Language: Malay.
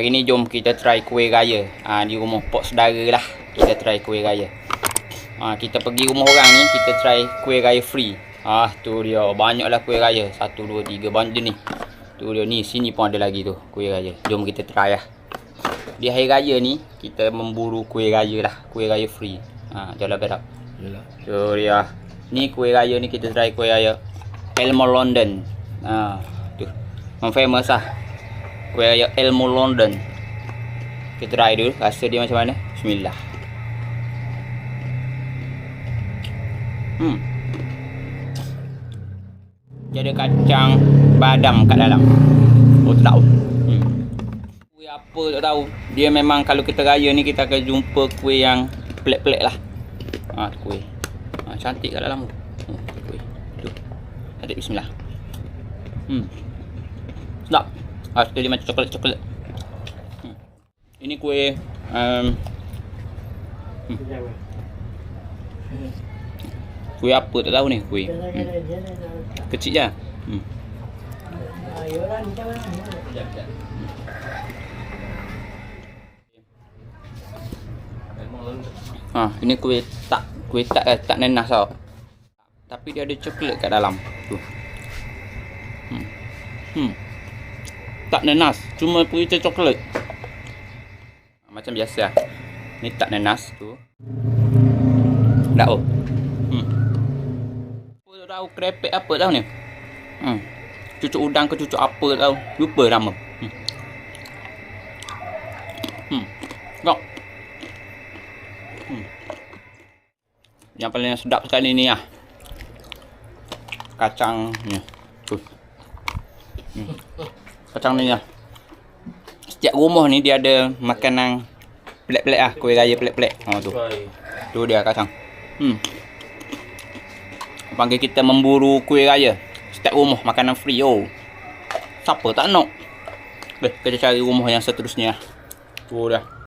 Hari ni jom kita try kuih raya. Ha, di rumah pok saudara lah. Kita try kuih raya. Ha, kita pergi rumah orang ni, kita try kuih raya free. Ah, tu dia. Banyaklah kuih raya. Satu, dua, tiga. Banyak je ni. Tu dia ni. Sini pun ada lagi tu. Kuih raya. Jom kita try lah. Di hari raya ni, kita memburu kuih raya lah. Kuih raya free. Ha, jalan berak. Yalah. Tu dia. Ni kuih raya ni kita try kuih raya. Elmo London. Ha, tu. Memang famous lah. Raya Elmo London. Kita try dulu. Rasa dia macam mana. Bismillah. Hmm. Dia ada kacang badam kat dalam. Oh, tak tahu. Hmm. Kuih apa tak tahu. Dia memang kalau kita raya ni kita akan jumpa kuih yang pelik-pelik lah. Ha, tu kuih. Ha, cantik kat dalam. Hmm, kuih. Tu. Adik bismillah. Hmm. Sedap. Rasa dia macam coklat-coklat. Hmm. Ini kuih um, kuih apa tak tahu ni kuih. Hmm. Kecil je. Hmm. Ha, ini kuih tak kuih tak eh, tak nenas tau. Tapi dia ada coklat kat dalam. Tu. Hmm. Hmm. Tak nenas, cuma putih coklat. Macam biasa lah. Ni tak nenas tu. Tak oh. Hmm. Apa tahu krepek apa tahu ni? Hmm. Cucuk udang ke cucuk apa tahu. Lupa nama. Hmm. Hmm. Kau. Hmm. Yang paling sedap sekali ni lah. Kacang ni. Tu. Hmm. Kacang ni lah. Setiap rumah ni dia ada makanan pelik-pelik ah, kuih raya pelik-pelik. Ha tu. Tu dia kacang. Hmm. Panggil kita memburu kuih raya. Setiap rumah makanan free oh. Siapa tak nak? Baik, kita cari rumah yang seterusnya. Tu dia.